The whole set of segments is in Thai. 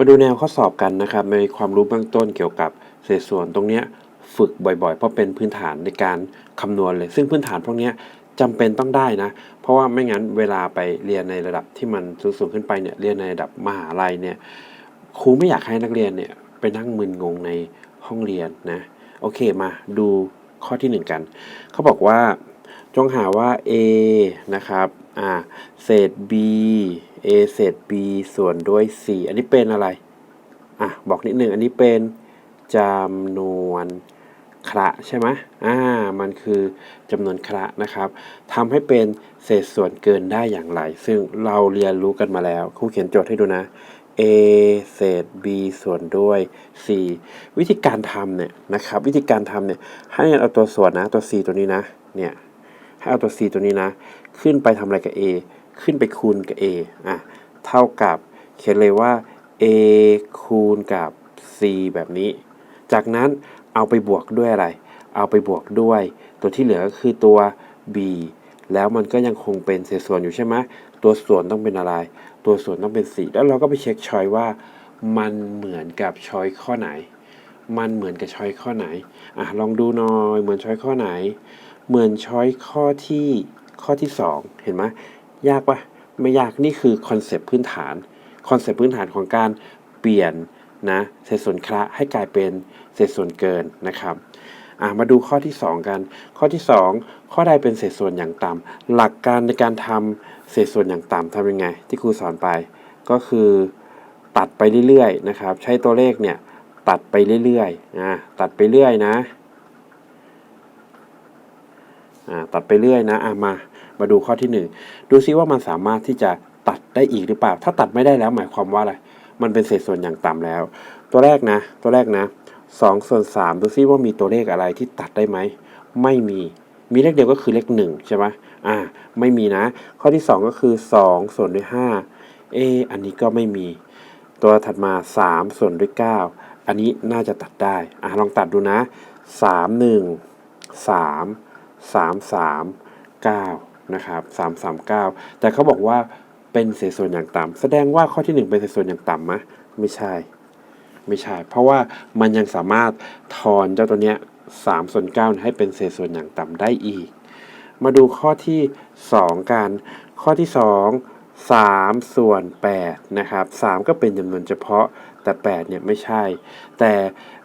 มาดูแนวข้อสอบกันนะครับ ในความรู้เบื้องต้นเกี่ยวกับเศษส่วนตรงนี้ฝึกบ่อยๆ เพราะเป็นพื้นฐานในการคำนวณเลย ซึ่งพื้นฐานพวกนี้จำเป็นต้องได้นะ เพราะว่าไม่งั้นเวลาไปเรียนในระดับที่มันสูงๆขึ้นไปเนี่ยเรียนในระดับมหาลัยเนี่ยครูไม่อยากให้นักเรียนเนี่ยไปนั่งมึนงงในห้องเรียนนะโอเคมาดูข้อที่หนึ่งกัน เขาบอกว่า จงหาว่า a นะครับอ่าเศษ b a เศษ b ส่วนด้วย c อันนี้เป็นอะไร อะ บอกนิดหนึ่งอันนี้เป็นจำนวนคระใช่ไหมอ่า มันคือจำนวนคระนะครับทำให้เป็นเศษส่วนเกินได้อย่างไร ซึ่งเราเรียนรู้กันมาแล้ว ครูเขียนโจทย์ให้ดูนะ a เศษ b ส่วนด้วย c วิธีการทำเนี่ยนะครับ วิธีการทำเนี่ยให้เอาตัวส่วนนะ ตัว c ตัวนี้นะ เนี่ย ให้เอาตัว c ตัวนี้นะ ขึ้นไปทำอะไรกับ a ขึ้นไปคูณกับ a อะเท่ากับเขียนเลยว่า a คูณกับ c แบบนี้ จากนั้นเอาไปบวกด้วยอะไร เอาไปบวกด้วย ตัวที่เหลือก็คือตัว b แล้วมันก็ยังคงเป็นเศษส่วนอยู่ใช่ไหมตัวส่วนต้องเป็นอะไร ตัวส่วนต้องเป็น 4 แล้วเราก็ไปเช็คชอยว่า มันเหมือนกับชอยข้อไหน มันเหมือนกับชอยข้อไหนอะลองดูหน่อย เหมือนชอยข้อไหน เหมือนชอยข้อที่ข้อที่ 2 เห็นไหม ยากปะไม่ยากนี่คือคอนเซปต์พื้นฐานคอนเซปต์พื้นฐานของการเปลี่ยนนะเศษส่วนคละให้กลายเป็นเศษส่วนเกินนะครับมาดูข้อที่ 2 กัน ข้อที่ 2 ข้อใดเป็นเศษส่วนอย่างต่ำหลักการในการทำเศษส่วนอย่างต่ำทำยังไง ที่ครูสอนไปก็คือตัดไปเรื่อยๆนะครับ ใช้ตัวเลขเนี่ยตัดไปเรื่อยๆอะตัดไปเรื่อยนะอ่าตัดไปเรื่อยนะอ่ามา มาดูข้อที่ 1 ดูซิว่ามันสามารถที่จะตัดได้อีกหรือเปล่า ถ้าตัดไม่ได้แล้วหมายความว่าอะไร มันเป็นเศษส่วนอย่างต่ำแล้ว ตัวแรกนะ ตัวแรกนะ2ส่วน3ดูซิว่ามีตัวเลขอะไรที่ตัดได้ไหม ไม่มี มีเลขเดียวก็คือเลข1ใช่ไหมอ่า ไม่มีนะ ข้อที่ 2 ก็คือ 2 ส่วนด้วย 5 เอออันนี้ก็ไม่มี ตัวถัดมา 3 ส่วนด้วย 9 อันนี้น่าจะตัดได้ อะลองตัดดูนะ 3 1 3 3 3 9 นะครับ3 3 9 แต่เขาบอกว่าเป็นเศษส่วนอย่างต่ำแสดงว่าข้อที่ 1 เป็นเศษส่วนอย่างต่ำไหมไม่ใช่ ไม่ใช่ เพราะว่ามันยังสามารถทอนเจ้าตัวเนี้ย3ส่วน9ให้เป็นเศษส่วนอย่างต่ำได้อีก มาดูข้อที่ 2 กัน ข้อที่ 2 3 ส่วน 8 นะครับ 3 ก็เป็นจำนวนเฉพาะแต่ 8 เนี่ยไม่ใช่ แต่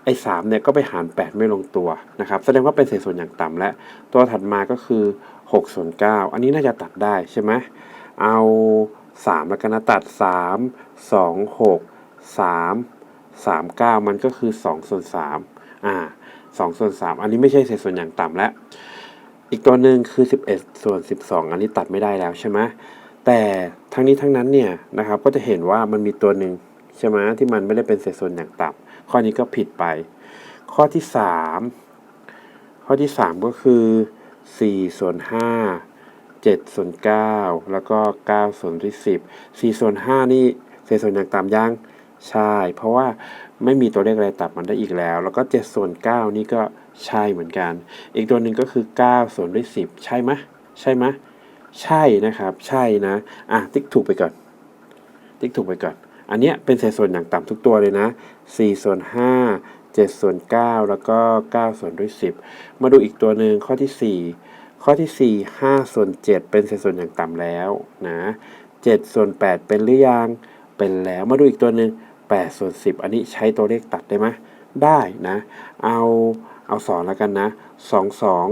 ไอ้3เนี่ยก็ไปหาร 8 ไม่ลงตัวนะครับ แสดงว่าเป็นเศษส่วนอย่างต่ำและ ตัวถัดมาก็คือ 6ส่วน9อันนี้น่าจะตัดได้ใช่ไหมเอา 3 แล้วกันนะตัด 3 2 6 3 3 9 มันก็คือ2ส่วน3อ่า2ส่วน3อันนี้ไม่ใช่เศษส่วนอย่างต่ำแล้ว อีกตัวหนึ่งคือ 11 ส่วน 12 อันนี้ตัดไม่ได้แล้วใช่ไหมแต่ทั้งนี้ทั้งนั้นเนี่ยนะครับก็จะเห็นว่ามันมีตัวหนึ่งใช่ไหมที่มันไม่ได้เป็นเศษส่วนอย่างต่ำข้อนี้ก็ผิดไป ข้อที่ 3 ข้อที่ 3 ก็คือ 4 ส่วน 5 7 ส่วน 9 แล้วก็ 9 ส่วนที่ 10 4 ส่วน 5 นี่เศษส่วนอย่างต่ำยังใช่ เพราะว่าไม่มีตัวเลขอะไรตัดมันได้อีกแล้ว แล้วก็ 7 ส่วน 9 นี่ก็ใช่เหมือนกัน อีกตัวหนึ่งก็คือ 9 ส่วนด้วย 10 ใช่ไหมใช่ไหมใช่นะครับ ใช่นะ อะ ติ๊กถูกไปก่อน ติ๊กถูกไปก่อน อันเนี้ยเป็นเศษส่วนอย่างต่ำทุกตัวเลยนะ4ส่วน5 7 ส่วน 9 แล้วก็ 9 ส่วนด้วย 10 มาดูอีกตัวหนึ่งข้อที่ 4 ข้อที่ 4 5 ส่วน 7 เป็นเศษส่วนอย่างต่ำแล้วนะ7ส่วน 8 เป็นหรือยัง เป็นแล้ว มาดูอีกตัวหนึ่ง8ส่วน 10 อันนี้ใช้ตัวเลขตัดได้ไหมได้นะ เอาเอาสองแล้วกันนะสองสอง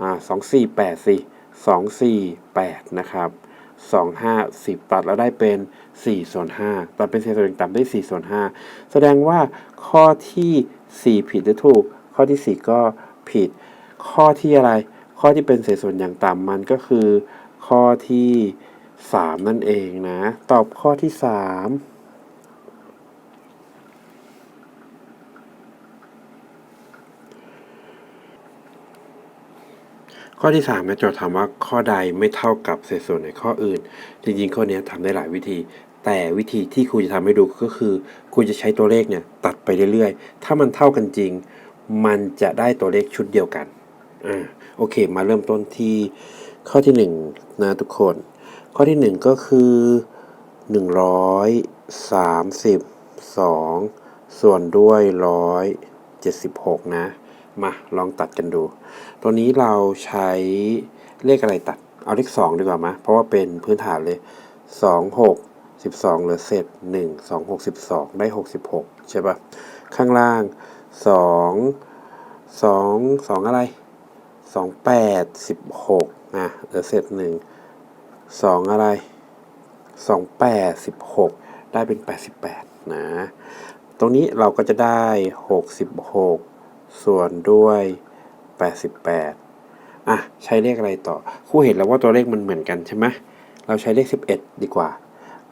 อ่าสองสี่แปดสี่สองสี่แปดนะครับ 2 5 10 ตัดแล้วได้เป็น4ส่วน5ตัดเป็นเศษส่วนต่ำได้4ส่วน5แสดงว่าข้อที่ 4 ผิดหรือถูก ข้อที่ 4 ก็ผิด ข้อที่อะไร ข้อที่เป็นเศษส่วนอย่างต่ำมันก็คือ ข้อที่ 3 นั่นเองนะ ตอบข้อที่ 3 ข้อที่3ามโจทย์ถามว่าข้อใดไม่เท่ากับเศษส่วนในข้ออื่น จริงๆ ข้อนี้ทำได้หลายวิธี แต่วิธีที่ครูจะทำให้ดูก็คือครูจะใช้ตัวเลขเนี่ยตัดไปเรื่อยๆ ถ้ามันเท่ากันจริง มันจะได้ตัวเลขชุดเดียวกันอ่าโอเค มาเริ่มต้นที่ข้อที่1นะทุกคน ข้อที่ 1 ก็คือ 132 ส่วนด้วย 176 นะ มาลองตัดกันดู ตัวนี้เราใช้เลขอะไรตัด เอาเลข2ดีกว่ามาเพราะว่าเป็นพื้นฐานเลย 2 6 12เหลือเศษ1 2 6 12 ได้ 66 ใช่ปะข้างล่าง 2 2 2 อะไร 2 8 16นะเหลือเศษ1 2 อะไร 2 8 16 ได้เป็น 88 นะ ตรงนี้เราก็จะได้ 66 ส่วนด้วย 88 อะ ใช้เลขอะไรต่อ ครูเห็นแล้วว่าตัวเลขมันเหมือนกันใช่ไหมเราใช้เลข 11 ดีกว่า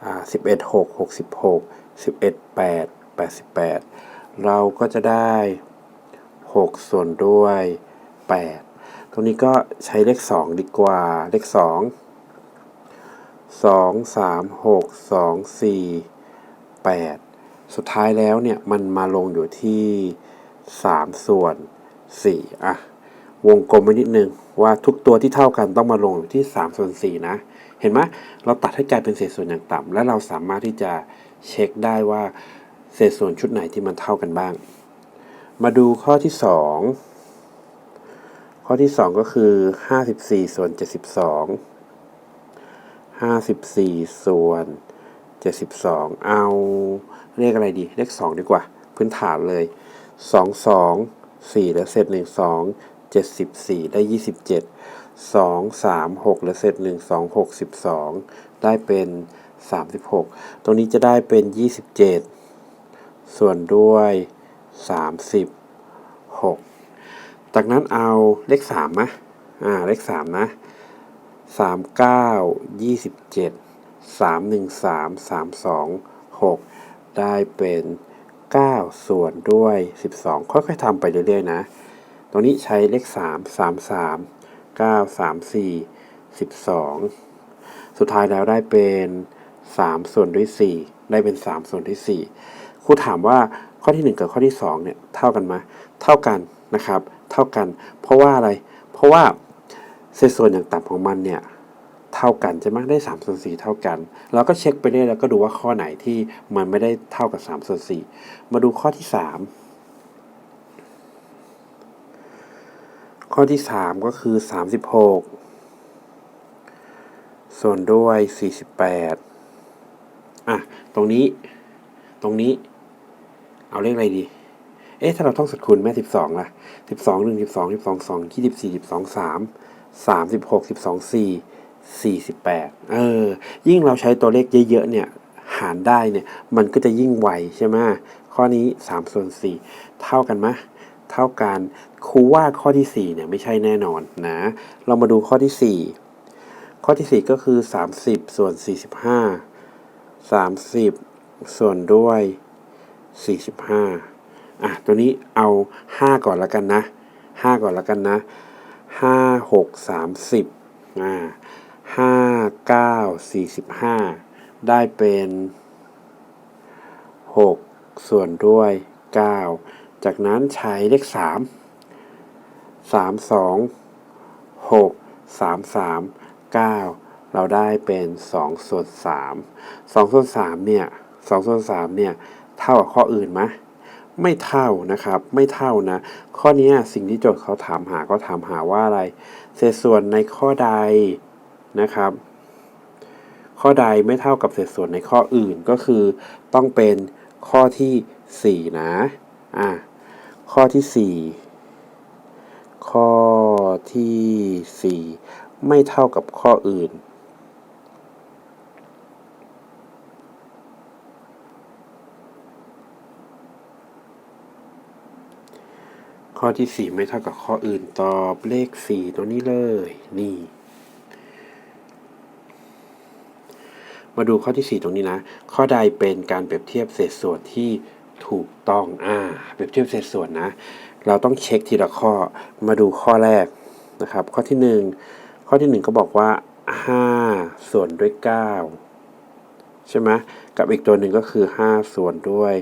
อ่า 11 6 66 11 8 88 เราก็จะได้ 6 ส่วนด้วย 8 ตรงนี้ก็ใช้เลข 2 ดีกว่า เลข 2 2 3 6 2 4 8 สุดท้ายแล้วเนี่ย มันมาลงอยู่ที่ 3 ส่วน 4 อะ วงกลมไว้นิดนึง ว่าทุกตัวที่เท่ากันต้องมาลงที่ 3 ส่วน 4 นะ เห็นไหมเราตัดให้กลายเป็นเศษส่วนอย่างต่ำและเราสามารถที่จะเช็คได้ว่าเศษส่วนชุดไหนที่มันเท่ากันบ้าง มาดูข้อที่ 2 ข้อที่ 2 ก็คือ 54 ส่วน 72 54 ส่วน 72 เอาเลขอะไรดี เลข 2 ดีกว่า พื้นฐานเลย 2 2 4แล้วเศษ1 2 74ได้27 2 3 6แล้วเศษ1 2 6 12ได้เป็น36ตรงนี้จะได้เป็น27ส่วนด้วย36จากนั้นเอาเลข3นะอ่าเลข3นะ3 9 27 3 1 3 3 2 6ได้เป็น 9 ส่วนด้วย 12 ค่อยๆทำไปเรื่อยๆนะ ตรงนี้ใช้เลข 3 3 3 9 3 4 12 สุดท้ายแล้วได้เป็น 3 ส่วนด้วย 4 ได้เป็น 3 ส่วนด้วย 4 ครูถามว่าข้อที่ 1 กับข้อที่ 2 เนี่ย เท่ากันไหมเท่ากันนะครับ เท่ากัน เพราะว่าอะไร เพราะว่าเศษส่วนอย่างต่ำของมันเนี่ย เท่ากันใช่ไหมได้3ส่วน4เท่ากัน เราก็เช็คไปเรื่อยแล้วก็ดูว่าข้อไหนที่มันไม่ได้เท่ากับ3ส่วน4มาดูข้อที่ 3 ข้อที่ 3 ก็คือ 36 ส่วนด้วย 48อะตรงนี้ตรงนี้เอาเลขอะไรดีเอ๊ะถ้าเราต้องสุดคูณแม่12ล่ะ12 1 12 12 2 24 12 3 36 12 4 48 เออ ยิ่งเราใช้ตัวเลขเยอะๆเนี่ย หารได้เนี่ย มันก็จะยิ่งไวใช่ไหมข้อนี้3ส่วน4เท่ากันไหมเท่ากันครูว่าข้อที่4เนี่ยไม่ใช่แน่นอนนะ เรามาดูข้อที่ 4 ข้อที่ 4 ก็คือ 30 ส่วน 45 30 ส่วนด้วย 45 อะ ตัวนี้เอา 5 ก่อนแล้วกันนะ 5 ก่อนแล้วกันนะ 5 6 30 อ่า 5 9 45ได้เป็น6ส่วนด้วย9จากนั้นใช้เลข3 3 2 6 3 3 9เราได้เป็น2ส่วน3 2ส่วน3เนี่ย2ส่วน3เนี่ยเท่ากับข้ออื่นไหมไม่เท่านะครับ ไม่เท่านะ ข้อนี้สิ่งที่โจทย์เขาถามหาก็ถามหาว่าอะไร เศษส่วนในข้อใด นะครับ ข้อใดไม่เท่ากับเศษส่วนในข้ออื่นก็คือต้องเป็นข้อที่ 4 นะ อะ ข้อที่ 4 ข้อที่ 4 ไม่เท่ากับข้ออื่น ข้อที่ 4 ไม่เท่ากับข้ออื่นตอบเลข 4 ตัวนี้เลย นี่ มาดูข้อที่ 4 ตรงนี้นะ ข้อใดเป็นการเปรียบเทียบเศษส่วนที่ถูกต้องอ่าเปรียบเทียบเศษส่วนนะ เราต้องเช็คทีละข้อมาดูข้อแรกนะครับ ข้อที่ 1 ข้อที่ 1 ก็บอกว่า 5 ส่วนด้วย 9 ใช่ไหมกับอีกตัวหนึ่งก็คือ 5 ส่วนด้วย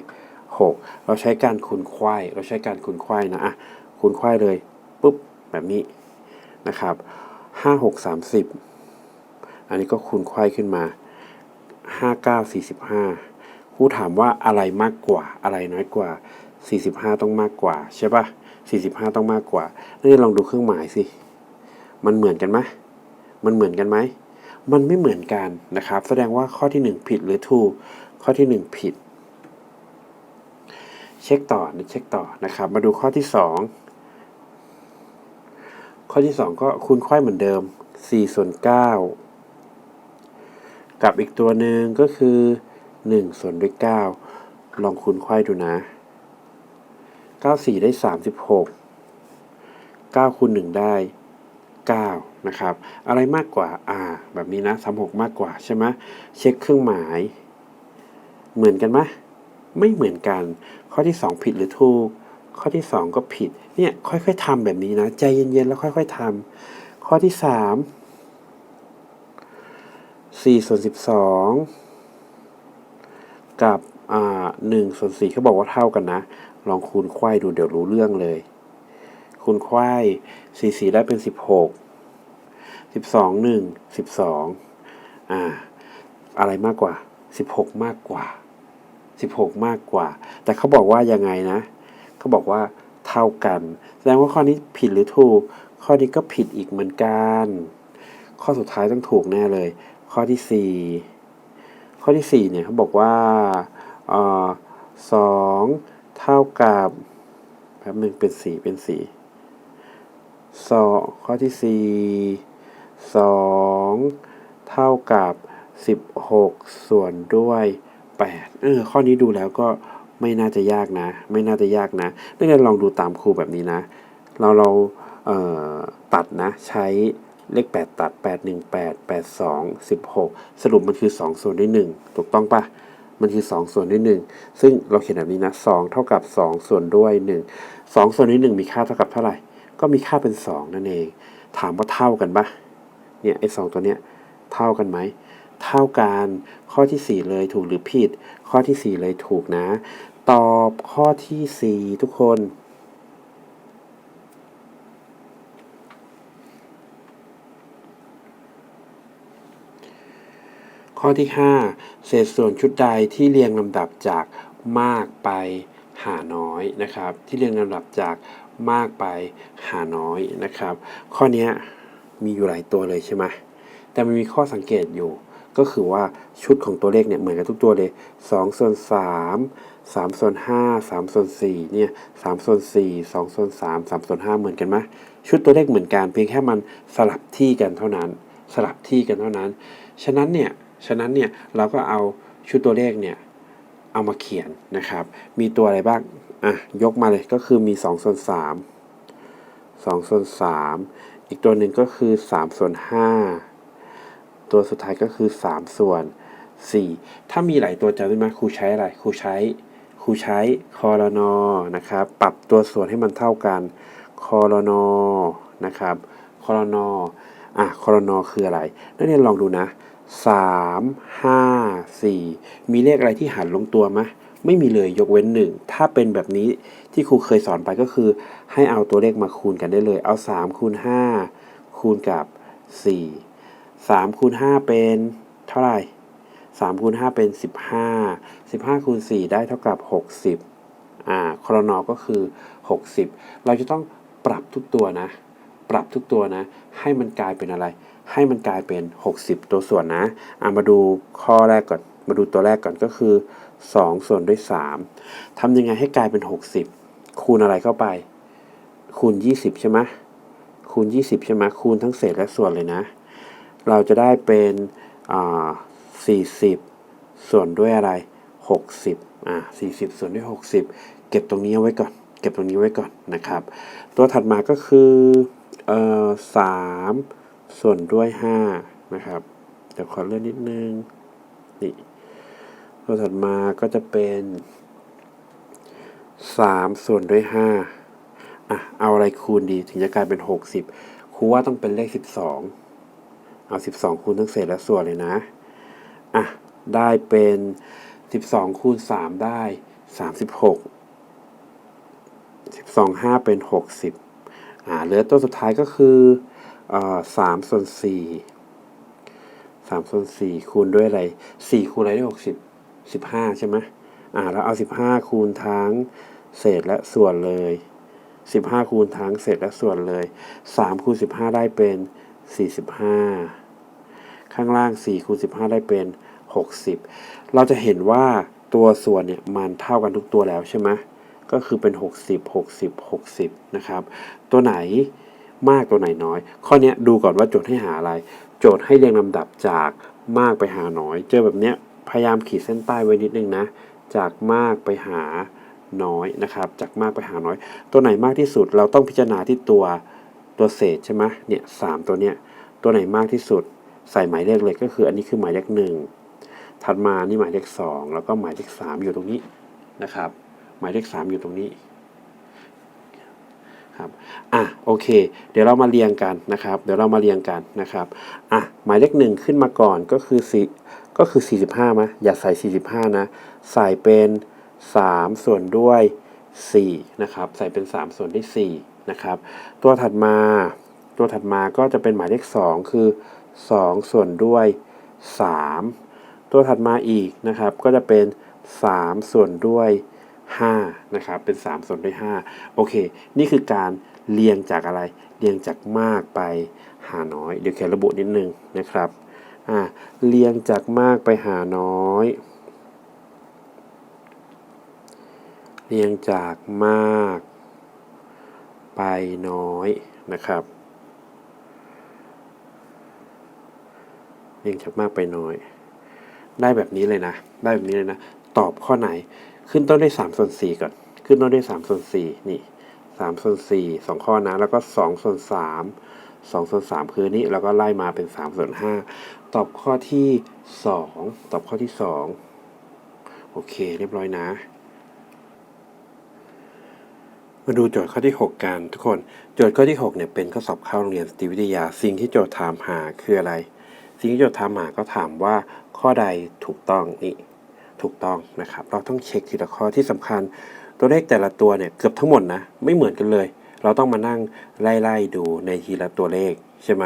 6 เราใช้การคูณไขว้เราใช้การคูณไขว้นะอะคูณไขว้เลยปุ๊บแบบนี้นะครับ5 6 30 อันนี้ก็คูณไขว้ขึ้นมา 5 9 45คครูถามว่าอะไรมากกว่าอะไรน้อยกว่า 45 ต้องมากกว่าใช่ปะ45 ต้องมากกว่านี่ลองดูเครื่องหมายสิมันเหมือนกันไหมมันเหมือนกันไหมมันไม่เหมือนกันนะครับ แสดงว่าข้อที่ 1 ผิดหรือถูกข้อที่ 1 ผิด เช็คต่อนะเช็คต่อนะครับ มาดูข้อที่ 2 ข้อที่ 2 ก็คูณไขว้เหมือนเดิม4ส่วน9 กับอีกตัวหนึ่งก็คือ 1 ส่วนด้วย 9 ลองคูณไขว้ดูนะ 9 4 ได้ 36 9คูณ1ได้ 9 นะครับ อะไรมากกว่า อ่า แบบนี้นะ36มากกว่าใช่ไหมเช็คเครื่องหมาย เหมือนกันไหมไม่เหมือนกัน ข้อที่ 2 ผิดหรือถูก ข้อที่ 2 ก็ผิด เนี่ย ค่อยๆทำแบบนี้นะ ใจเย็นๆ แล้วค่อย ๆทำข้อที่ 3 4ส่วน12 กับอ่า1ส่วน4เขาบอกว่าเท่ากันนะ ลองคูณไขว้ดูเดี๋ยวรู้เรื่องเลย คูณไขว้4 4ได้เป็น 16 12 1 12อ่าอะไรมากกว่า 16 มากกว่า 16 มากกว่า แต่เขาบอกว่ายังไงนะเขาบอกว่าเท่ากัน แสดงว่าข้อนี้ผิดหรือถูก ข้อนี้ก็ผิดอีกเหมือนกัน ข้อสุดท้ายต้องถูกแน่เลย ข้อที่ 4 ข้อที่ 4 เนี่ยเขาบอกว่าออสองเท่ากับแป๊บหนึ่งเป็น4เป็น4สองข้อที่ 4 2 เท่ากับ 16 ส่วนด้วย8เออข้อนี้ดูแล้วก็ไม่น่าจะยากนะ ไม่น่าจะยากนะนักเรียนลองดูตามครูแบบนี้นะ เราเราเตัดนะใช้ เลข 8 ตัด 8 1 8 8 2 16 สรุปมันคือ 2 ส่วนด้วย 1 ถูกต้องปะมันคือ 2 ส่วนด้วย 1 ซึ่งเราเขียนแบบนี้นะ 2 เท่ากับ 2 ส่วนด้วย 1 2 ส่วนด้วย 1 มีค่าเท่ากับเท่าไหร่ ก็มีค่าเป็น 2 นั่นเอง ถามว่าเท่ากันปะเนี่ยไอ้สองตัวเนี้ยเท่ากันไหม เท่ากันข้อที่ 4 เลยถูกหรือผิด ข้อที่ 4 เลยถูกนะ ตอบข้อที่ 4 ทุกคน ข้อที่ 5 เศษส่วนชุดใดที่เรียงลำดับจากมากไปหาน้อยนะครับ ที่เรียงลำดับจากมากไปหาน้อยนะครับ ข้อนี้มีอยู่หลายตัวเลยใช่ไหมแต่มันมีข้อสังเกตอยู่ก็คือว่าชุดของตัวเลขเนี่ยเหมือนกันทุกตัวเลย2ส่วน3 3ส่วน5 3ส่วน4เนี่ย3ส่วน4 2ส่วน3 3ส่วน5เหมือนกันไหมชุดตัวเลขเหมือนกันเพียงแค่มันสลับที่กันเท่านั้น สลับที่กันเท่านั้น ฉะนั้นเนี่ย ฉะนั้นเนี่ยเราก็เอาชุดตัวเลขเนี่ยเอามาเขียนนะครับ มีตัวอะไรบ้าง อะ ยกมาเลยก็คือมี2ส่วน3 2ส่วน3 อีกตัวหนึ่งก็คือ3ส่วน5 ตัวสุดท้ายก็คือ 3 ส่วน 4 ถ้ามีหลายตัวจำได้ไหมครูใช้อะไร ครูใช้ ครูใช้คอรนอนะครับ ปรับตัวส่วนให้มันเท่ากันคอรนอนะครับคอรนออะคอรนอคืออะไร นักเรียนลองดูนะ สามห้าสี่มีเลขอะไรที่หารลงตัวไหมไม่มีเลยยกเว้นหนึ่งถ้าเป็นแบบนี้ที่ครูเคยสอนไปก็คือ ให้เอาตัวเลขมาคูณกันได้เลย เอาสามคูณห้าคูณกับสี่สามคูณห้าเป็นเท่าไหร่สามคูณห้าเป็นสิบห้าสิบห้าคูณสี่ได้เท่ากับหกสิบอ่าครนอก็คือหกสิบเราจะต้องปรับทุกตัวนะ ปรับทุกตัวนะ ให้มันกลายเป็นอะไร ให้มันกลายเป็น 60 ตัวส่วนนะเอะมาดูข้อแรกก่อน มาดูตัวแรกก่อนก็คือ 2 ส่วนด้วย 3ทำยังไงให้กลายเป็น 60 คูณอะไรเข้าไป คูณ 20 ใช่ไหมคูณ 20 ใช่ไหมคูณทั้งเศษและส่วนเลยนะ เราจะได้เป็นอ่า40 ส่วนด้วยอะไร 60อ่า40 ส่วนด้วย 60 เก็บตรงนี้เอาไว้ก่อน เก็บตรงนี้ไว้ก่อนนะครับ ตัวถัดมาก็คือ เอ่อสามส่วนด้วยห้านะครับ เดี๋ยวขอเลื่อนนิดนึง นี่ ตัวถัดมาก็จะเป็นสามส่วนด้วยห้าอะ เอาอะไรคูณดีถึงจะกลายเป็นหกสิบครูว่าต้องเป็นเลขสิบสองเอาสิบสองคูณทั้งเศษและส่วนเลยนะ อะ ได้เป็นสิบสองคูณสามได้สามสิบหกสิบสองห้าเป็นหกสิบ อ่าเหลือตัวสุดท้ายก็คือสามส่วนสี่สามส่วนสี่คูณด้วยอะไรสี่คูณอะไรได้หกสิบ15ใช่ไหมอ่าแล้วเอา15คูณทั้งเศษและส่วนเลย15คูณทั้งเศษและส่วนเลย3คูณ15ได้เป็น45ข้างล่าง4คูณ15ได้เป็น60เราจะเห็นว่าตัวส่วนเนี่ยมันเท่ากันทุกตัวแล้วใช่ไหม ก็คือเป็น 60 60 60 นะครับ ตัวไหนมากตัวไหนน้อย ข้อนี้ดูก่อนว่าโจทย์ให้หาอะไร โจทย์ให้เรียงลำดับจากมากไปหาน้อย เจอแบบเนี้ยพยายามขีดเส้นใต้ไว้นิดนึงนะ จากมากไปหาน้อยนะครับ จากมากไปหาน้อย ตัวไหนมากที่สุดเราต้องพิจารณาที่ตัวตัวเศษใช่ไหมเนี่ยสามตัวเนี้ยตัวไหนมากที่สุด ใส่หมายเลขเลยก็คืออันนี้คือหมายเลขหนึ่งถัดมานี่หมายเลขสองแล้วก็หมายเลขสามอยู่ตรงนี้นะครับ หมายเลขสามอยู่ตรงนี้ครับอะโอเค เดี๋ยวเรามาเรียงกันนะครับ เดี๋ยวเรามาเรียงกันนะครับอะหมายเลขหนึ่งขึ้นมาก่อนก็คือสี่ก็คือ 45มะอย่าใส่ 45 นะ ใส่เป็น 3 ส่วนด้วย 4 นะครับ ใส่เป็น 3 ส่วนด้วย4นะครับ ตัวถัดมา ตัวถัดมาก็จะเป็นหมายเลข 2 คือ 2 ส่วนด้วย 3 ตัวถัดมาอีกนะครับ ก็จะเป็น 3 ส่วนด้วย 5นะครับเป็น 3 ส่วนด้วย 5 โอเค นี่คือการเรียงจากอะไร เรียงจากมากไปหาน้อย เดี๋ยวเขียนระบุนิดนึงนะครับอ่าเรียงจากมากไปหาน้อย เรียงจากมาก ไปน้อยนะครับ เรียงจากมากไปน้อย ได้แบบนี้เลยนะ ได้แบบนี้เลยนะ ตอบข้อไหน ขึ้นต้นด้วย3ส่วน4ก่อน ขึ้นต้นด้วย3ส่วน4นี่3ส่วน4สองข้อนะ แล้วก็2ส่วน3 2ส่วน3คือนี้แล้วก็ไล่มาเป็น3ส่วน5ตอบข้อที่ 2 ตอบข้อที่ 2 โอเค เรียบร้อยนะ มาดูโจทย์ข้อที่ 6 กันทุกคน โจทย์ข้อที่ 6เนี่ยเป็นข้อสอบเข้าโรงเรียนสตรีวิทยา สิ่งที่โจทย์ถามหาคืออะไร สิ่งที่โจทย์ถามหาก็ถามว่าข้อใดถูกต้องนี่ ถูกต้องนะครับ เราต้องเช็คทีละข้อที่สำคัญ ตัวเลขแต่ละตัวเนี่ยเกือบทั้งหมดนะไม่เหมือนกันเลย เราต้องมานั่งไล่ๆดูในทีละตัวเลขใช่ไหม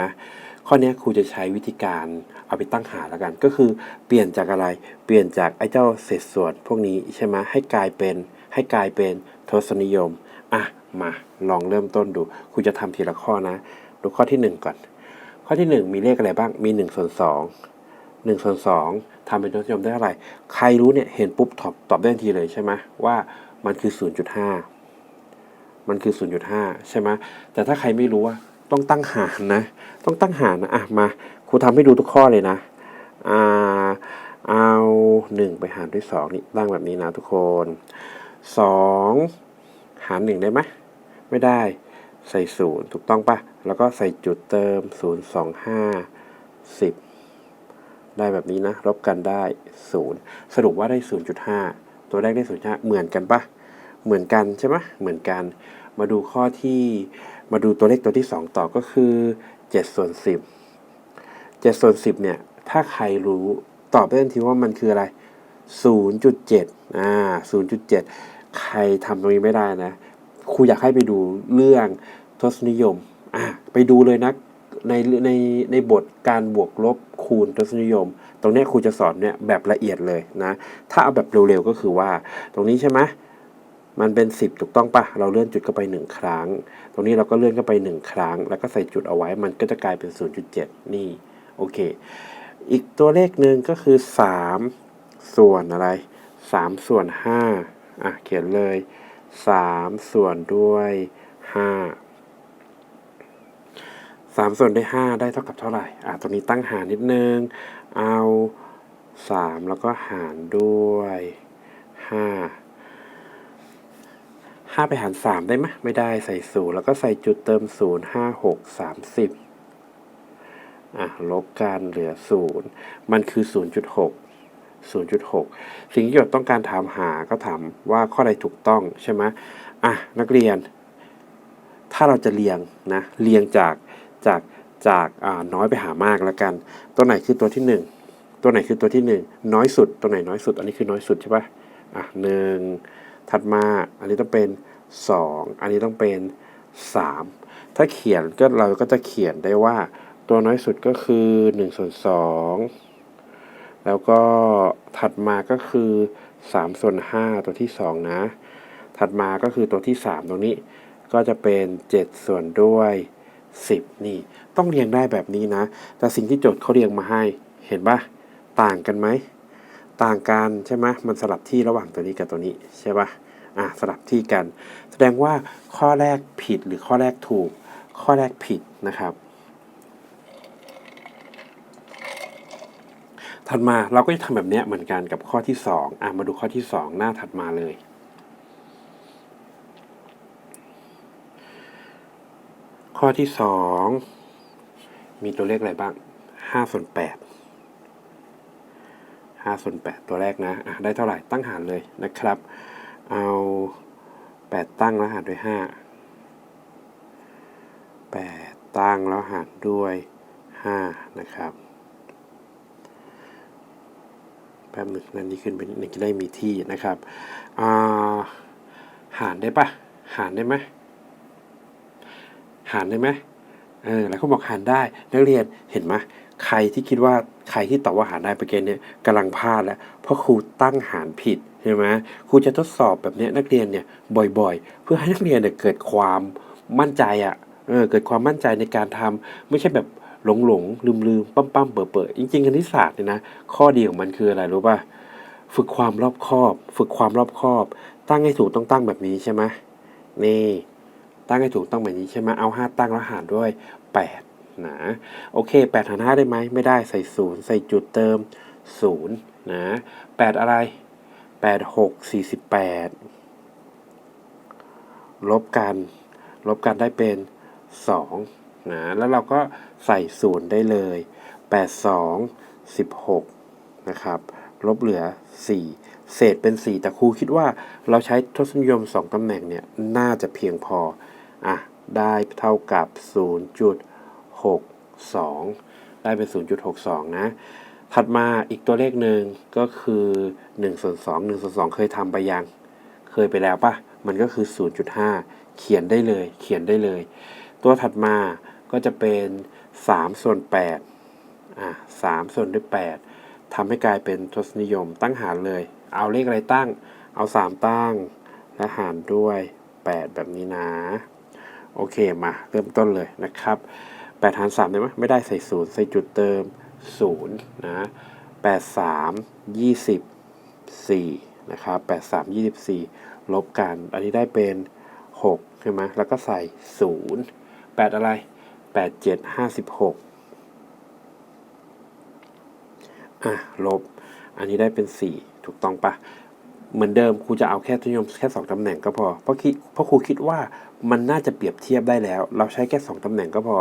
ข้อนี้ครูจะใช้วิธีการเอาไปตั้งหาแล้วกัน ก็คือเปลี่ยนจากอะไรเปลี่ยนจากไอ้เจ้าเศษส่วนพวกนี้ใช่ไหมให้กลายเป็นให้กลายเป็นทศนิยมอะมาลองเริ่มต้นดูครูจะทำทีละข้อนะ ดูข้อที่ 1 ก่อน ข้อที่ 1 มีเลขอะไรบ้างมี1ส่วน2 1ส่วน2ทำเป็นทศนิยมได้เท่าไหร่ใครรู้เนี่ยเห็นปุ๊บตอบตอบได้ทันทีเลยใช่ไหมว่ามันคือ 0.5 มันคือ 0.5 ใช่ไหมแต่ถ้าใครไม่รู้ว่าต้องตั้งหารนะ ต้องตั้งหารนะอะมาครูทำให้ดูทุกข้อเลยนะอ่าเอา1ไปหารด้วย2นี่ตั้งแบบนี้นะทุกคน 2 หาร 1 ได้ไหมไม่ได้ใส่ 0 ถูกต้องปะแล้วก็ใส่จุดเติม 0 2 5 10 ได้แบบนี้นะลบกันได้ 0 สรุปว่าได้ 0.5 ตัวแรกได้ 0.5 เหมือนกันปะเหมือนกันใช่ไหมเหมือนกัน มาดูข้อที่มาดูตัวเลขตัวที่ 2 ต่อก็คือ7ส่วน10 7ส่วน10เนี่ยถ้าใครรู้ตอบได้ทันทีว่ามันคืออะไร 0.7อ่า0.7 ใครทำตรงนี้ไม่ได้นะครูอยากให้ไปดูเรื่องทศนิยมอ่าไปดูเลยนะ ในในในบทการบวกลบคูณทศนิยม ตรงนี้ครูจะสอนเนี่ยแบบละเอียดเลยนะ ถ้าเอาแบบเร็วๆก็คือว่า ตรงนี้ใช่ไหมมันเป็น 10 ถูกต้องปะเราเลื่อนจุดเข้าไป 1 ครั้ง ตรงนี้เราก็เลื่อนเข้าไป 1 ครั้ง แล้วก็ใส่จุดเอาไว้ มันก็จะกลายเป็น 0.7 นี่ โอเค อีกตัวเลขหนึ่งก็คือ 3 ส่วนอะไร 3 ส่วน 5 อะ เขียนเลย 3 ส่วนด้วย 5 3 ส่วนด้วย 5 ได้เท่ากับเท่าไหร่อะตรงนี้ตั้งหารนิดนึง เอา 3 แล้วก็หารด้วย 5 5 ไปหาร 3 ได้ไหมไม่ได้ใส่0แล้วก็ใส่จุดเติม 0 5 6 30อะลบกันเหลือ 0 มันคือ 0.6 0.6 สิ่งที่เราต้องการถามหาก็ถามว่าข้อใดถูกต้องใช่ไหมอะนักเรียน ถ้าเราจะเรียงนะเรียงจาก จากจากน้อยไปหามากแล้วกัน ตัวไหนคือตัวที่ 1 ตัวไหนคือตัวที่ 1 น้อยสุด ตัวไหนน้อยสุด อันนี้คือน้อยสุดใช่ป่ะอะหนึ่งถัดมาอันนี้ต้องเป็น 2 อันนี้ต้องเป็น 3 ถ้าเขียนก็เราก็จะเขียนได้ว่าตัวน้อยสุดก็คือ1ส่วน2แล้วก็ถัดมาก็คือ3ส่วน5ตัวที่ 2 นะ ถัดมาก็คือตัวที่ 3 ตรงนี้ก็จะเป็น 7 ส่วนด้วย 10 นี่ ต้องเรียงได้แบบนี้นะ แต่สิ่งที่โจทย์เขาเรียงมาให้ เห็นปะต่างกันไหม ต่างกันใช่ไหมมันสลับที่ระหว่างตัวนี้กับตัวนี้ใช่ปะอะสลับที่กัน แสดงว่าข้อแรกผิดหรือข้อแรกถูก ข้อแรกผิดนะครับถัดมาเราก็จะทำแบบเนี้ยเหมือนกันกับข้อที่สองอะมาดูข้อที่สองหน้าถัดมาเลย ข้อที่สองมีตัวเลขอะไรบ้างห้าส่วนแปดห้าส่วนแปดตัวแรกนะะได้เท่าไหร่ตั้งหารเลยนะครับ เอาแปดตั้งแล้วหารด้วยห้าแปดตั้งแล้วหารด้วยห้านะครับแป๊บหนึ่งนั่นนี่ขึ้นไปนิดนึงจะได้มีที่นะครับาหารได้ปะหารได้ไหม หารได้ไหมเออแล้วเขาบอกหารได้ นักเรียนเห็นไหมใครที่คิดว่าใครที่ตอบว่าหารได้ประเกณเนี่ยกำลังพลาดแล้ว เพราะครูตั้งหารผิดใช่ไหมครูจะทดสอบแบบเนี้ยนักเรียนเนี่ยบ่อยๆ เพื่อให้นักเรียนเนี่ยเกิดความมั่นใจอะ่ะเออเกิดความมั่นใจในการทำไม่ใช่แบบหลงหลงลืมลืมๆปั้มปั้มๆเปิดเปิดๆจริงๆคณิตศาสตร์เนี่ยนะข้อดีของมันคืออะไรรู้ป่ะฝึกความรอบคอบ ฝึกความรอบคอบ ตั้งให้ถูกต้องตั้งแบบนี้ใช่ไหมนี่ ตั้งให้ถูกต้องแบบนี้ใช่ไหมเอาห้าตั้งแล้วหารด้วยแปดนะ โอเคแปดหารห้าได้ไหม ไม่ได้ใส่ศูนย์ใส่จุดเติมศูนย์นะแปดอะไรแปดหกสี่สิบแปดลบกัน ลบกันได้เป็นสองนะ แล้วเราก็ใส่ศูนย์ได้เลยแปดสองสิบหกนะครับ ลบเหลือ 4 เศษเป็น 4 แต่ครูคิดว่าเราใช้ทศนิยม 2ตำแหน่งเนี่ยน่าจะเพียงพออะได้เท่ากับ 0.62 ได้เป็น 0.62 นะ ถัดมาอีกตัวเลขหนึ่งก็คือ1ส่วน2 1ส่วน2 เคยทำไปยัง เคยไปแล้วปะมันก็คือ 0.5 เขียนได้เลย เขียนได้เลย ตัวถัดมาก็จะเป็น3ส่วน8อะ3ส่วนด้วย 8ทำให้กลายเป็นทศนิยมตั้งหารเลย เอาเลขอะไรตั้ง เอา 3 ตั้ง และหารด้วย 8 แบบนี้นะ โอเคมาเริ่มต้นเลยนะครับ8หาร3ได้ไหมไม่ได้ใส่0ใส่จุดเติม0นะ8 3 24นะครับ8 3 24 ลบกัน อันนี้ได้เป็น 6 ใช่ไหมแล้วก็ใส่ 0 8 อะไร 8 7 56อะลบ อันนี้ได้เป็น 4 ถูกต้องปะเหมือนเดิมครูจะเอาแค่ทศนิยมแค่ 2ตำแหน่งก็พอ เพราะคิดเพราะครูคิดว่ามันน่าจะเปรียบเทียบได้แล้ว เราใช้แค่ 2ตำแหน่งก็พอ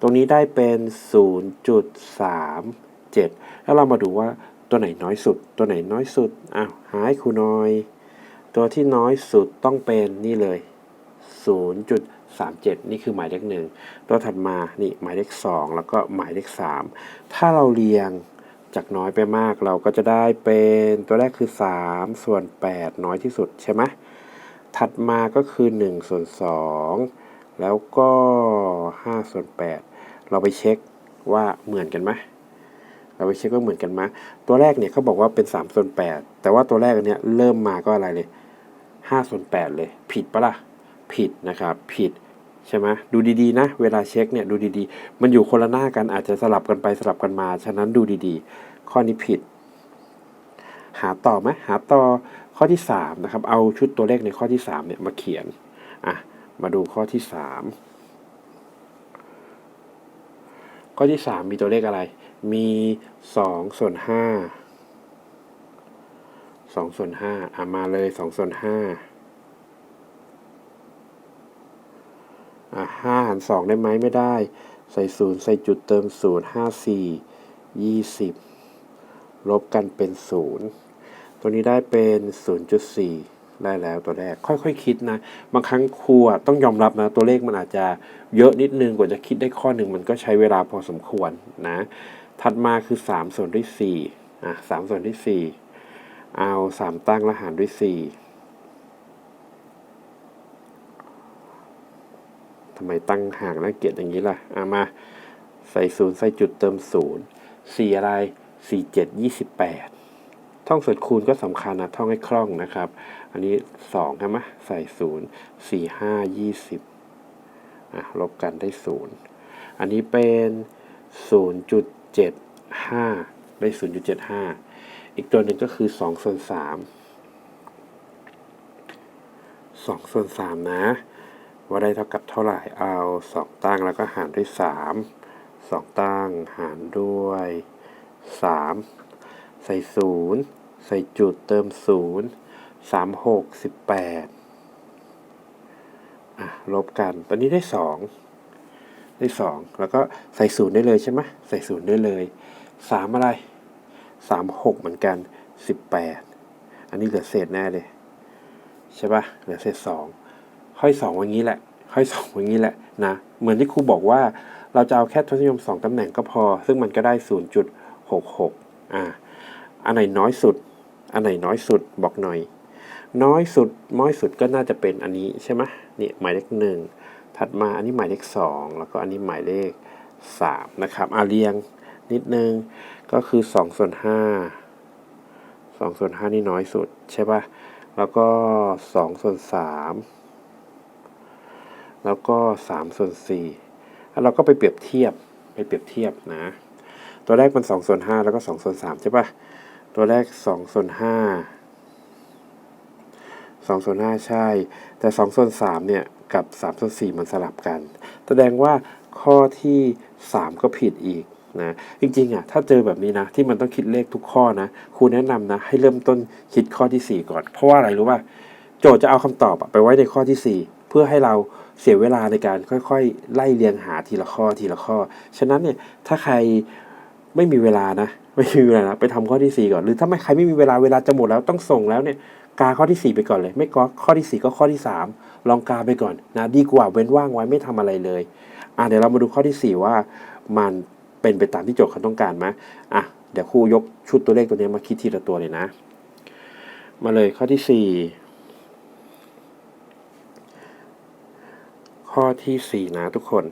ตรงนี้ได้เป็น 0.37 แล้วเรามาดูว่าตัวไหนน้อยสุด ตัวไหนน้อยสุดอ้าวหายครูน้อย ตัวที่น้อยสุดต้องเป็นนี่เลย 0.37 นี่คือหมายเลขหนึ่งตัวถัดมานี่หมายเลข2 แล้วก็หมายเลข3 ถ้าเราเรียง จากน้อยไปมากเราก็จะได้เป็นตัวแรกคือ 3 ส่วน 8 น้อยที่สุดใช่ไหมถัดมาก็คือ 1 ส่วน 2 แล้วก็ 5 ส่วน 8 เราไปเช็คว่าเหมือนกันไหมเราไปเช็คว่าเหมือนกันไหมตัวแรกเนี่ยเขาบอกว่าเป็น 3 ส่วน 8 แต่ว่าตัวแรกอันเนี้ยเริ่มมาก็อะไรเลย5ส่วน8เลย ผิดปะล่ะผิดนะครับ ผิด ใช่ไหมดูดีๆนะ เวลาเช็คเนี่ยดูดีๆ มันอยู่คนละหน้ากันอาจจะสลับกันไปสลับกันมา ฉะนั้นดูดีๆ ข้อนี้ผิด หาต่อไหมหาต่อข้อที่3นะครับ เอาชุดตัวเลขในข้อที่3เนี่ยมาเขียนอะมาดูข้อที่ 3 ข้อที่ 3 มีตัวเลขอะไร มี2ส่วน5 2ส่วน5อะมาเลย2ส่วน5 อะห้าหารสองได้ไหมไม่ได้ ใส่ศูนย์ใส่จุดเติมศูนย์ห้าสี่ยี่สิบลบกันเป็นศูนย์ตัวนี้ได้เป็นศูนย์จุดสี่ได้แล้วตัวแรก ค่อยๆคคิดนะ บางครั้งครูต้องยอมรับนะ ตัวเลขมันอาจจะเยอะนิดนึงกว่าจะคิดได้ข้อหนึ่งมันก็ใช้เวลาพอสมควรนะ ถัดมาคือสามส่วนด้วยสี่อะสามส่วนด้วยสี่เอาสามตั้งแล้วหารด้วยสี่ ทำไมตั้งห่างน่าเกียดอย่างนี้ล่ะอามาใส่ศูนย์ใส่จุดเติมศูนย์สี่อะไรสี่เจ็ดยี่สิบแปดท่องสูตรคูณก็สำคัญนะท่องให้คล่องนะครับ อันนี้สองใช่ไหมใส่ศูนย์สี่ห้ายี่สิบอะลบกันได้ศูนย์อันนี้เป็นศูนย์จุดเจ็ดห้าได้ศูนย์จุดเจ็ดห้าอีกตัวหนึ่งก็คือสองส่วนสามสองส่วนสามนะ ว่าได้เท่ากับเท่าไหร่ เอา 2 ตั้งแล้วก็หารด้วย 3 2 ตั้งหารด้วย 3 ใส่ 0 ใส่จุดเติม 0 3 6 18อะลบกัน ตอนนี้ได้ 2 ได้ 2 แล้วก็ใส่ศูนย์ได้เลยใช่ไหมใส่ศูนย์ได้เลย 3 อะไร 3 6 เหมือนกัน 18 อันนี้เหลือเศษแน่เลย ใช่ปะะเหลือเศษ 2 ค่อยสองอย่างนี้แหละค่อยสองอย่างนี้แหละนะเหมือนที่ครูบอกว่าเราจะเอาแค่ทศนิยม2ตำแหน่งก็พอ ซึ่งมันก็ได้ 0.66อ่าอันไหนน้อยสุด อันไหนน้อยสุดบอกหน่อย น้อยสุดน้อยสุดก็น่าจะเป็นอันนี้ใช่ไหมนี่หมายเลขหนึ่งถัดมาอันนี้หมายเลข2แล้วก็อันนี้หมายเลข3นะครับอาเรียงนิดนึงก็คือ2ส่วน5 2ส่วน5นี่น้อยสุดใช่ปะ่ะแล้วก็2ส่วน3 แล้วก็3ส่วน4แล้วเราก็ไปเปรียบเทียบไปเปรียบเทียบนะ ตัวแรกมัน2ส่วน5แล้วก็2ส่วน3ใช่ปะตัวแรก2ส่วน5 2ส่วน5ใช่ แต่2ส่วน3เนี่ยกับ3ส่วน4มันสลับกัน แสดงว่าข้อที่ 3 ก็ผิดอีกนะจริงๆอะถ้าเจอแบบนี้นะที่มันต้องคิดเลขทุกข้อนะครูแนะนำนะให้เริ่มต้นคิดข้อที่ 4 ก่อน เพราะว่าอะไรรู้ป่ะโจทย์จะเอาคำตอบไปไว้ในข้อที่ 4 เพื่อให้เราเสียเวลาในการค่อยๆ ไล่เรียงหาทีละข้อทีละข้อ ฉะนั้นเนี่ยถ้าใครไม่มีเวลานะไม่มีเวลานะไปทำข้อที่ 4 ก่อน หรือถ้าไม่ใครไม่มีเวลาเวลาจะหมดแล้วต้องส่งแล้วเนี่ยกาข้อที่ 4 ไปก่อนเลย ไม่ก็ข้อที่ 4 ก็ข้อที่ 3 ลองกาไปก่อนนะดีกว่าเว้นว่างไว้ไม่ทำอะไรเลยอะเดี๋ยวเรามาดูข้อที่ 4 ว่ามันเป็นไปตามที่โจทย์เขาต้องการไหมอะเดี๋ยวครูยกชุดตัวเลขตัวนี้มาคิดทีละตัวเลยนะ มาเลยข้อที่ 4 ข้อที่ 4 นะทุกคน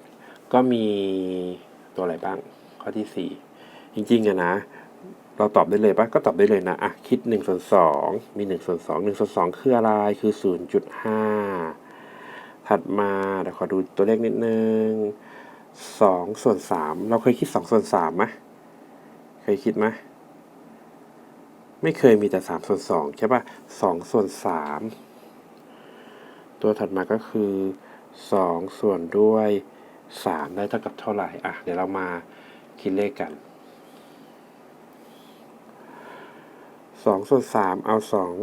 ก็มีตัวอะไรบ้าง ข้อที่ 4 จริงๆอะนะ เราตอบได้เลยปะก็ตอบได้เลยนะอะคิด1ส่วน2มี1ส่วน2 1ส่วน2คืออะไรคือ 0.5 ถัดมาเดี๋ยวขอดูตัวเลขนิดนึง2ส่วน3เราเคยคิด2ส่วน3ไหมเคยคิดไหมไม่เคยมีแต่3ส่วน2ใช่ปะ2ส่วน3ตัวถัดมาก็คือ 2 ส่วนด้วย 3 ได้เท่ากับเท่าไหร่ อะ เดี๋ยวเรามาคิดเลขกันสองส่วนสามเอาสอง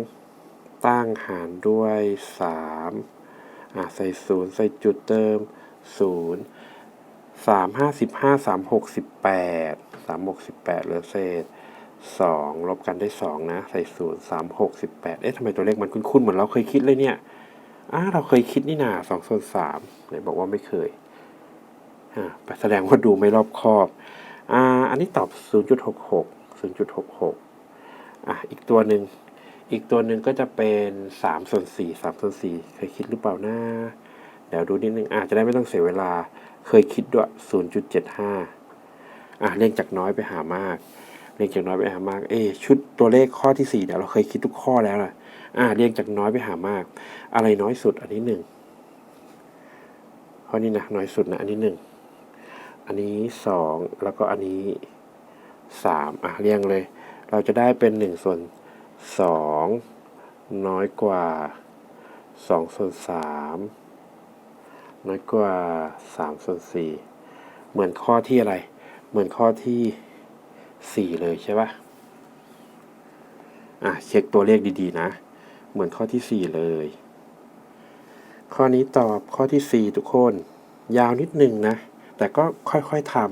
ตั้งหารด้วยสามอะ ใส่ศูนย์ใส่จุดเติมศูนย์สามห้าสิบห้าสามหกสิบแปดสามหกสิบแปดเหลือเศษสองลบกันได้สองนะ ใส่ศูนย์สามหกสิบแปดเอ๊ะทำไมตัวเลขมันคุ้นๆ เหมือนเราเคยคิดเลยเนี่ย อ่าเราเคยคิดนี่นาสองส่วนสามไหนบอกว่าไม่เคยอ่าแสดงว่าดูไม่รอบคอบอ่าอันนี้ตอบศูนย์จุดหกหกศูนย์จุดหกหกอะอีกตัวหนึ่งอีกตัวหนึ่งก็จะเป็นสามส่วนสี่สามส่วนสี่เคยคิดหรือเปล่านะเดี๋ยวดูนิดนึงอาจจะได้ไม่ต้องเสียเวลา เคยคิดด้วยศูนย์จุดเจ็ดห้าอะเรียงจากน้อยไปหามาก เรียงจากน้อยไปหามาก เอชุดตัวเลขข้อที่สี่เนี่ยเราเคยคิดทุกข้อแล้วนะ อะเรียงจากน้อยไปหามาก อะไรน้อยสุดอันนี้หนึ่งข้อนี้นะน้อยสุดนะอันนี้หนึ่งอันนี้สองแล้วก็อันนี้สามอะเรียงเลย เราจะได้เป็นหนึ่งส่วนสองน้อยกว่าสองส่วนสามน้อยกว่าสามส่วนสี่เหมือนข้อที่อะไร เหมือนข้อที่สี่เลยใช่ป่ะอะเช็คตัวเลขดีๆนะ เหมือนข้อที่สี่เลย ข้อนี้ตอบข้อที่สี่ทุกคน ยาวนิดนึงนะ แต่ก็ค่อยๆทำ